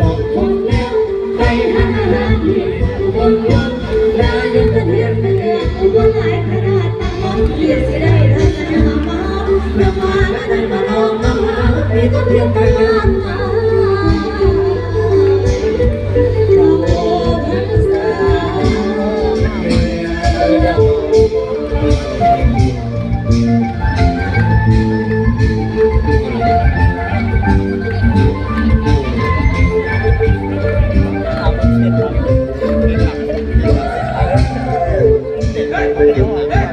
บอกคนแล้วไปหาหาเพียงบนยาเดือนเดือนเดือนอุบลหลายขนาดตาเพียงได้รักนามานามานั้นมาลองมาเป็นเพียงพยานมา Deus.